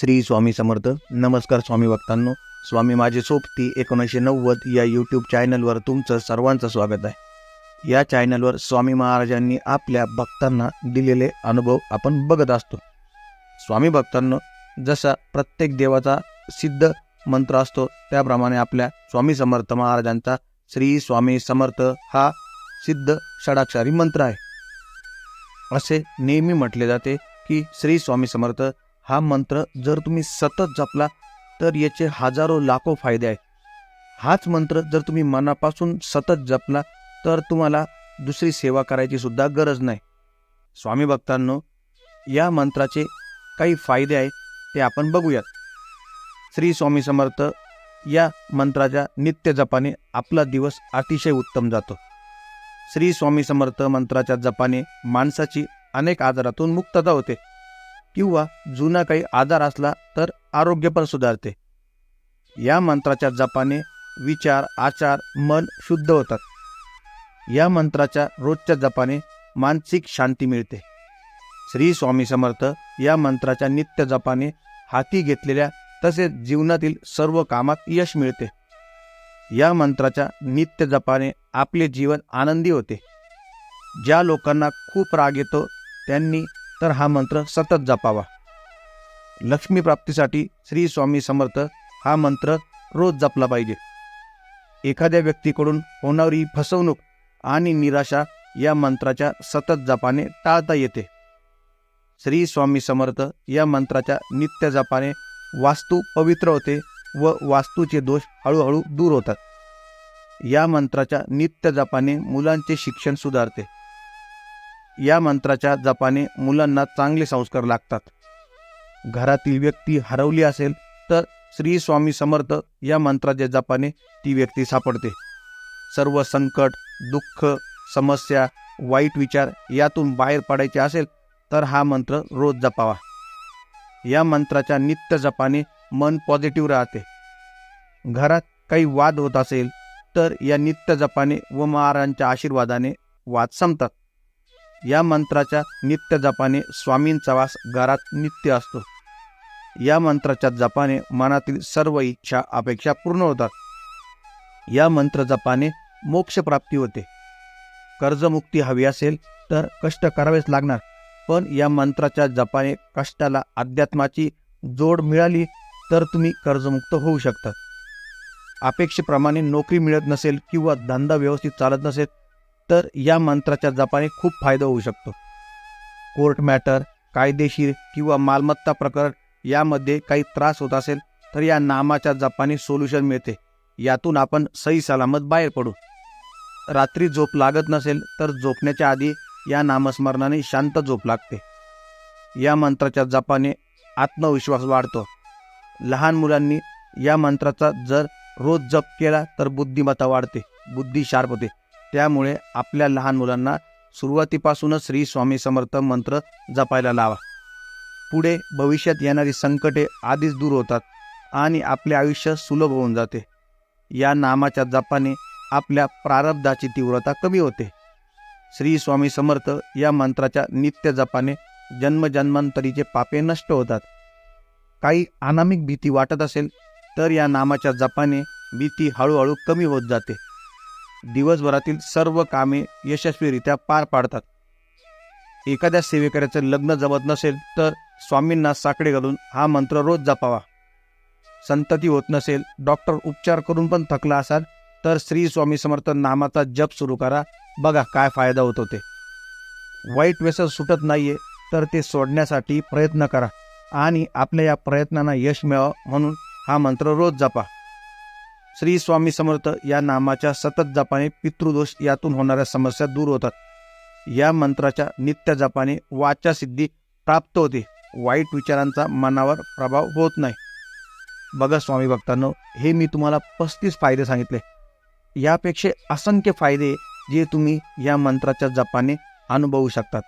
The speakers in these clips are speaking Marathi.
श्री स्वामी समर्थ. नमस्कार स्वामी भक्तांनो स्वामी माझे सोबती एकोणीसशे नव्वद या यूट्यूब चॅनलवर तुमचं सर्वांचं स्वागत आहे. या चॅनलवर स्वामी महाराजांनी आपल्या भक्तांना दिलेले अनुभव आपण बघत असतो. स्वामी भक्तांनो जसा प्रत्येक देवाचा सिद्ध मंत्र असतो त्याप्रमाणे आपल्या स्वामी समर्थ महाराजांचा श्री स्वामी समर्थ हा सिद्ध षडाक्षरी मंत्र आहे. असे नेहमी म्हटले जाते की श्री स्वामी समर्थ हा मंत्र जर तुम्ही सतत जपला तर याचे हजारो लाखो फायदे आहेत. हाच मंत्र जर तुम्ही मनापासून सतत जपला तर तुम्हाला दुसरी सेवा करायची सुद्धा गरज नाही. स्वामी भक्तांनो या मंत्राचे काही फायदे आहेत ते आपण बघूयात. श्री स्वामी समर्थ या मंत्राच्या नित्य जपाने आपला दिवस अतिशय उत्तम जातो. श्री स्वामी समर्थ मंत्राच्या जपाने माणसाची अनेक आजारातून मुक्तता होते. किंवा जुना काही आजार असला तर आरोग्य पण सुधारते. या मंत्राच्या जपाने विचार आचार मन शुद्ध होतात. या मंत्राच्या रोजच्या जपाने मानसिक शांती मिळते. श्री स्वामी समर्थ या मंत्राच्या नित्य जपाने हाती घेतलेल्या तसेच जीवनातील सर्व कामात यश मिळते. या मंत्राच्या नित्य जपाने आपले जीवन आनंदी होते. ज्या लोकांना खूप राग येतो त्यांनी तर हा मंत्र सतत जपावा. लक्ष्मी प्राप्तीसाठी श्री स्वामी समर्थ हा मंत्र रोज जपला पाहिजे. एखाद्या व्यक्तीकडून होणारी फसवणूक आणि निराशा या मंत्राच्या सतत जपाने टाळता येते. श्री स्वामी समर्थ या मंत्राच्या नित्य जपाने वास्तू पवित्र होते व वास्तूचे दोष हळूहळू दूर होतात. या मंत्राच्या नित्य जपाने मुलांचे शिक्षण सुधारते. या मंत्राच्या जपाने मुलांना चांगले संस्कार लागतात. घरातील व्यक्ती हरवली असेल तर श्री स्वामी समर्थ या मंत्राच्या जपाने ती व्यक्ती सापडते. सर्व संकट दुःख समस्या वाईट विचार यातून बाहेर पडायचे असेल तर हा मंत्र रोज जपावा. या मंत्राच्या नित्य जपाने मन पॉझिटिव्ह राहते. घरात काही वाद होत असेल तर या नित्य जपाने व महाराजांच्या आशीर्वादाने वाद संपतात. या मंत्राच्या नित्य जपाने स्वामींचा वास घरात नित्य असतो. या मंत्राच्या जपाने मनातील सर्व इच्छा अपेक्षा पूर्ण होतात. या मंत्र जपाने मोक्षप्राप्ती होते. कर्जमुक्ती हवी असेल तर कष्ट करावेच लागणार पण या मंत्राच्या जपाने कष्टाला अध्यात्माची जोड मिळाली तर तुम्ही कर्जमुक्त होऊ शकता. अपेक्षेप्रमाणे नोकरी मिळत नसेल किंवा धंदा व्यवस्थित चालत नसेल तर या मंत्राच्या जपाने खूप फायदा होऊ शकतो. कोर्ट मॅटर कायदेशीर किंवा मालमत्ता प्रकरण यामध्ये काही त्रास होत असेल तर या नामाच्या जपाने सोल्युशन मिळते. यातून आपण सही सलामत बाहेर पडू. रात्री झोप लागत नसेल तर झोपण्याच्या आधी या नामस्मरणाने शांत झोप लागते. या मंत्राच्या जपाने आत्मविश्वास वाढतो. लहान मुलांनी या मंत्राचा जर रोज जप केला तर बुद्धिमत्ता वाढते. बुद्धी शार्प होते. त्यामुळे आपल्या लहान मुलांना सुरुवातीपासूनच श्री स्वामी समर्थ मंत्र जपायला लावा. पुढे भविष्यात येणारी संकटे आधीच दूर होतात आणि आपले आयुष्य सुलभ होऊन जाते. या नामाच्या जपाने आपल्या प्रारब्धाची तीव्रता कमी होते. श्री स्वामी समर्थ या मंत्राच्या नित्य जपाने जन्मजन्मांतरीचे पापे नष्ट होतात. काही अनामिक भीती वाटत असेल तर या नामाच्या जपाने भीती हळूहळू कमी होत जाते. दिवसभरातील सर्व कामे यशस्वीरित्या पार पाडतात. एखाद्या सेवेकऱ्याचं लग्न जमत नसेल तर स्वामींना साकडे घालून हा मंत्र रोज जपावा. संतती होत नसेल डॉक्टर उपचार करून पण थकला असाल तर श्री स्वामी समर्थ नामाचा जप सुरू करा. बघा काय फायदा होत होते. वाईट व्यसन सुटत नाहीये तर ते सोडण्यासाठी प्रयत्न करा आणि आपल्या या प्रयत्नांना यश मिळावं म्हणून हा मंत्र रोज जपा. श्री स्वामी समर्थ या नामाच्या सतत जपाने पितृदोष यातून होणाऱ्या समस्या दूर होतात. या मंत्राच्या नित्य जपाने वाचासिद्धी प्राप्त होते. वाईट विचारांचा मनावर प्रभाव होत नाही. बघा स्वामी भक्तांनो हे मी तुम्हाला पस्तीस फायदे सांगितले. यापेक्षा असंख्य फायदे जे तुम्ही या मंत्राच्या जपाने अनुभवू शकतात.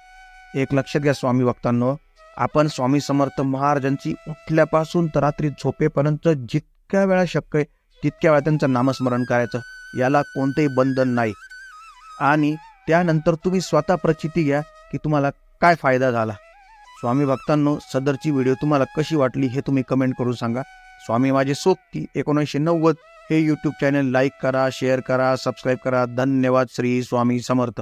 एक लक्षात घ्या स्वामी भक्तांनो आपण स्वामी समर्थ महाराजांची उठल्यापासून तर रात्री झोपेपर्यंत जितक्या वेळा शक्य आहे तितक्या वेळा त्यांचं नामस्मरण करायचं. याला कोणतंही बंधन नाही. आणि त्यानंतर तुम्ही स्वतः प्रचिती घ्या की तुम्हाला काय फायदा झाला. स्वामी भक्तांनो सदरची व्हिडिओ तुम्हाला कशी वाटली हे तुम्ही कमेंट करून सांगा. स्वामी माझे सोबती एकोणीसशे नव्वद. हे यूट्यूब चॅनल लाईक करा शेअर करा सबस्क्राईब करा. धन्यवाद श्री स्वामी समर्थ.